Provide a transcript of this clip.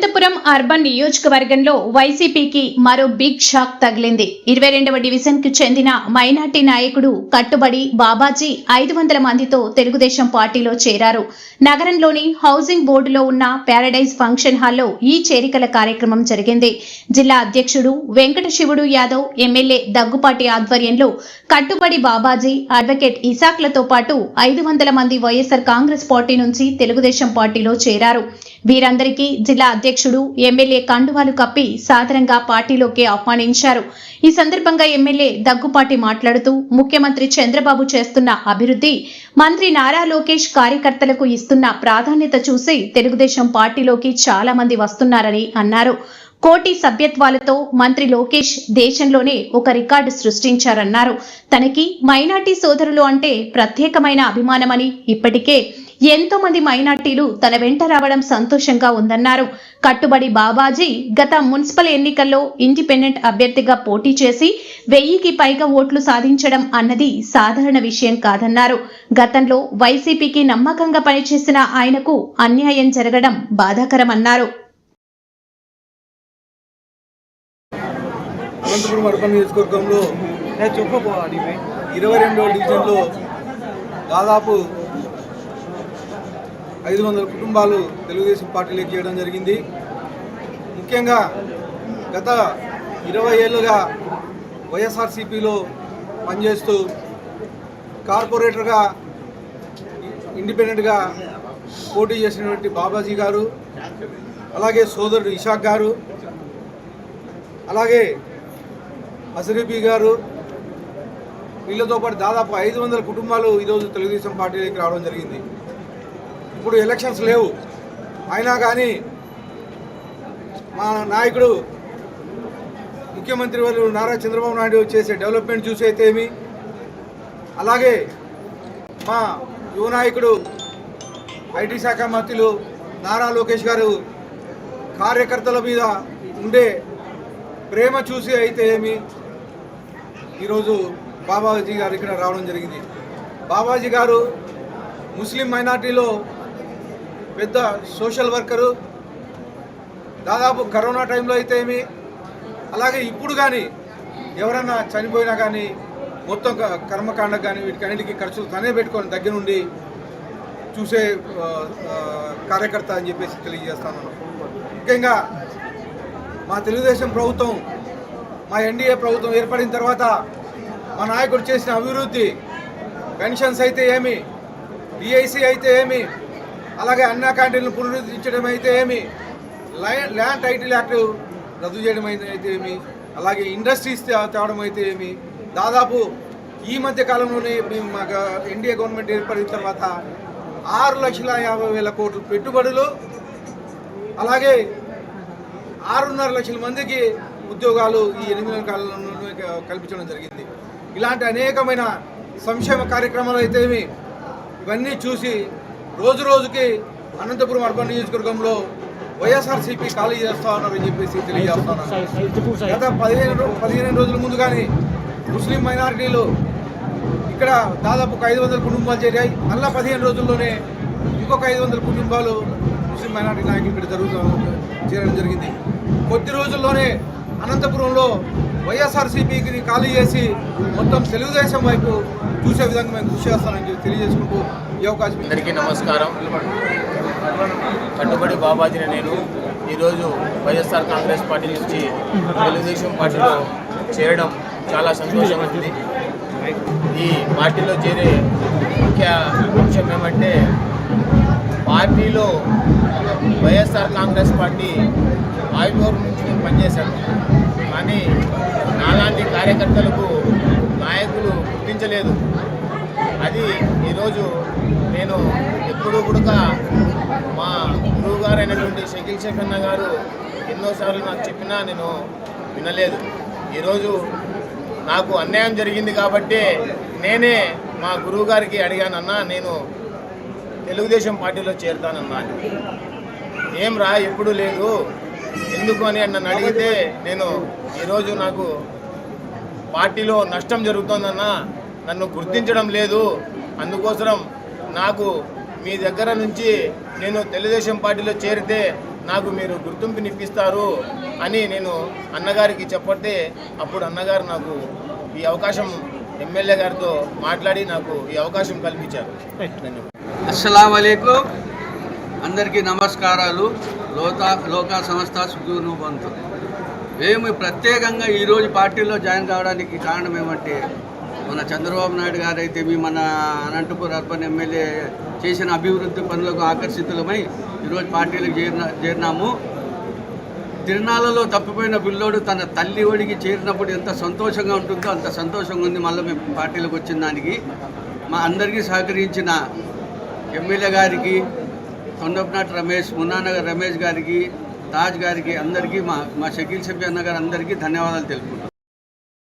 Anantapuram urban నియోజకవర్గంలో వైసీపీకి మరో బిగ్ షాక్ తగిలింది. ఇరవై రెండవ డివిజన్కు చెందిన మైనార్టీ నాయకుడు కట్టుబడి బాబాజీ ఐదు వందల మందితో తెలుగుదేశం పార్టీలో చేరారు. నగరంలోని హౌసింగ్ బోర్డులో ఉన్న ప్యారడైజ్ ఫంక్షన్ హాల్లో ఈ చేరికల కార్యక్రమం జరిగింది. జిల్లా అధ్యక్షుడు వెంకట శివుడు యాదవ్ ఎమ్మెల్యే దగ్గుపాటి ఆధ్వర్యంలో కట్టుబడి బాబాజీ అడ్వకేట్ ఇసాక్లతో పాటు ఐదు వందల మంది వైఎస్సార్ కాంగ్రెస్ పార్టీ నుంచి తెలుగుదేశం పార్టీలో చేరారు. వీరందరికీ జిల్లా అధ్యక్షుడు ఎమ్మెల్యే కండువాలు కప్పి సాదరంగా పార్టీలోకి ఆహ్వానించారు. ఈ సందర్భంగా ఎమ్మెల్యే దగ్గుపాటి మాట్లాడుతూ ముఖ్యమంత్రి చంద్రబాబు చేస్తున్న అభివృద్ధి మంత్రి నారా లోకేష్ కార్యకర్తలకు ఇస్తున్న ప్రాధాన్యత చూసి తెలుగుదేశం పార్టీలోకి చాలా మంది వస్తున్నారని అన్నారు. కోటి సభ్యత్వాలతో మంత్రి లోకేష్ దేశంలోనే ఒక రికార్డు సృష్టించారన్నారు. తనకి మైనార్టీ సోదరులు అంటే ప్రత్యేకమైన అభిమానమని ఇప్పటికే ఎంతో మంది మైనార్టీలు తన వెంట రావడం సంతోషంగా ఉందన్నారు. కట్టుబడి బాబాజీ గత మున్సిపల్ ఎన్నికల్లో ఇండిపెండెంట్ అభ్యర్థిగా పోటీ చేసి వెయ్యికి పైగా ఓట్లు సాధించడం అన్నది సాధారణ విషయం కాదన్నారు. గతంలో వైసీపీకి నమ్మకంగా పనిచేసిన ఆయనకు అన్యాయం జరగడం బాధాకరమన్నారు. అనంతపురం అర్బన్ నియోజకవర్గంలో ఇరవై రెండవ డివిజన్లో దాదాపు ఐదు వందల కుటుంబాలు తెలుగుదేశం పార్టీలోకి చేయడం జరిగింది. ముఖ్యంగా గత ఇరవై ఏళ్ళుగా వైఎస్ఆర్సీపీలో పనిచేస్తూ కార్పొరేటర్గా ఇండిపెండెంట్గా పోటీ చేసినటువంటి బాబాజీ గారు అలాగే సోదరుడు ఇషాక్ గారు అలాగే అసరీఫీ గారు వీళ్ళతో పాటు దాదాపు ఐదు వందల కుటుంబాలు ఈరోజు తెలుగుదేశం పార్టీలోకి రావడం జరిగింది. ఇప్పుడు ఎలక్షన్స్ లేవు. అయినా కానీ మా నాయకుడు ముఖ్యమంత్రి వారు నారా చంద్రబాబు నాయుడు చేసే డెవలప్మెంట్ చూసి అయితే ఏమి? అలాగే మా యువ నాయకుడు ఐటీ శాఖ మంత్రులు నారా లోకేష్ గారు కార్యకర్తల మీద ఉండే ప్రేమ చూసి అయితే ఏమి? ఈరోజు బాబాజీ గారు ఇక్కడ రావడం జరిగింది. బాబాజీ గారు ముస్లిం మైనార్టీలో పెద్ద సోషల్ వర్కరు. దాదాపు కరోనా టైంలో అయితే ఏమి అలాగే ఇప్పుడు కానీ ఎవరైనా చనిపోయినా కానీ మొత్తం కర్మకాండ కానీ వీటికన్నిటికీ ఖర్చులు తనే పెట్టుకొని దగ్గర నుండి చూసే కార్యకర్త అని చెప్పేసి తెలియజేస్తాను. ముఖ్యంగా మా తెలుగుదేశం ప్రభుత్వం మా ఎన్డీఏ ప్రభుత్వం ఏర్పడిన తర్వాత మా నాయకుడు చేసిన అభివృద్ధి పెన్షన్స్ అయితే ఏమి డిఐసి అయితే ఏమి అలాగే అన్న క్యాంటీన్లు పునరుద్ధరించడం అయితే ఏమి? ల్యాండ్ టైటిల్ యాక్ట్ రద్దు చేయడం అయితే ఏమి? అలాగే ఇండస్ట్రీస్ తే- తేవడం అయితే ఏమి? దాదాపు ఈ మధ్య కాలంలోనే మేము మాకు ఎన్డీఏ గవర్నమెంట్ ఏర్పడిన తర్వాత ఆరు లక్షల యాభై వేల కోట్ల పెట్టుబడులు అలాగే ఆరున్నర లక్షల మందికి ఉద్యోగాలు ఈ ఎనిమిది కాలంలోనే కల్పించడం జరిగింది. ఇలాంటి అనేకమైన సంక్షేమ కార్యక్రమాలు అయితే ఏమి? ఇవన్నీ చూసి రోజు రోజుకి అనంతపురం అర్బన్ నియోజకవర్గంలో వైఎస్ఆర్సీపీ ఖాళీ చేస్తా ఉన్నారని చెప్పేసి తెలియజేస్తున్నాను గత పదిహేను పదిహేను రోజుల ముందు కానీ ముస్లిం మైనారిటీలు ఇక్కడ దాదాపు ఒక ఐదు వందల కుటుంబాలు చేరాయి. మళ్ళా పదిహేను రోజుల్లోనే ఇంకొక ఐదు వందల కుటుంబాలు ముస్లిం మైనారిటీ నాయకులు ఇక్కడ జరుగుతూ చేరడం జరిగింది. కొద్ది రోజుల్లోనే అనంతపురంలో వైఎస్ఆర్సీపీకి ఖాళీ చేసి మొత్తం తెలుగుదేశం వైపు చూసే విధంగా మేము కృషి చేస్తానని చెప్పి తెలియజేసుకుంటూ ఈ అవకాశం అందరికీ నమస్కారం. కట్టుబడి బాబాజీని నేను ఈరోజు వైఎస్ఆర్ కాంగ్రెస్ పార్టీ నుంచి తెలుగుదేశం పార్టీలో చేరడం చాలా సంతోషంగా ఉంది. ఈ పార్టీలో చేరే ముఖ్య అంశం ఏమంటే పార్టీలో వైఎస్ఆర్ కాంగ్రెస్ పార్టీ ఆయుర్వేదం నుంచి నేను పనిచేశాను కానీ నాలాంటి కార్యకర్తలకు నాయకులు గుర్తించలేదు. అది ఈరోజు నేను ఎప్పుడూ కూడా మా గురువు గారైనటువంటి షకిల్ షకీల్ అన్న గారు ఎన్నోసార్లు నాకు చెప్పినా నేను వినలేదు. ఈరోజు నాకు అన్యాయం జరిగింది కాబట్టి నేనే మా గురువు గారికి అడిగానన్నా నేను తెలుగుదేశం పార్టీలో చేరుతానన్నా. ఏం రా ఎప్పుడు లేదు. ఎందుకు అని నన్ను అడిగితే నేను ఈరోజు నాకు పార్టీలో నష్టం జరుగుతోందన్న నన్ను గుర్తించడం లేదు. అందుకోసం నాకు మీ దగ్గర నుంచి నేను తెలుగుదేశం పార్టీలో చేరితే నాకు మీరు గుర్తింపునిప్పిస్తారు అని నేను అన్నగారికి చెప్పతే అప్పుడు అన్నగారు నాకు ఈ అవకాశం ఎమ్మెల్యే గారితో మాట్లాడి నాకు ఈ అవకాశం కల్పించారు. అస్సలం అందరికీ నమస్కారాలు. లోతా లోకా సంస్థ సుదూను బంతు మేము ప్రత్యేకంగా ఈరోజు పార్టీలో జాయిన్ కావడానికి కారణం ఏమంటే మన చంద్రబాబు నాయుడు గారు అయితే మీ మన అనంతపూర్ అర్బన్ ఎమ్మెల్యే చేసిన అభివృద్ధి పనులకు ఆకర్షితులమై ఈరోజు పార్టీలకు చేరిన చేరినాము. తిరునాళ్ళలో తప్పిపోయిన పిల్లోడు తన తల్లి ఒడికి చేరినప్పుడు ఎంత సంతోషంగా ఉంటుందో అంత సంతోషంగా ఉంది మళ్ళీ మేము పార్టీలకు వచ్చిన దానికి. మా అందరికీ సహకరించిన ఎమ్మెల్యే గారికి కొండపనాటి రమేష్ మున్నానగర్ రమేష్ గారికి తాజ్ గారికి అందరికీ మా మా షకీల్ సభ్య అన్న గారు అందరికీ ధన్యవాదాలు తెలుపుకుంటున్నాను.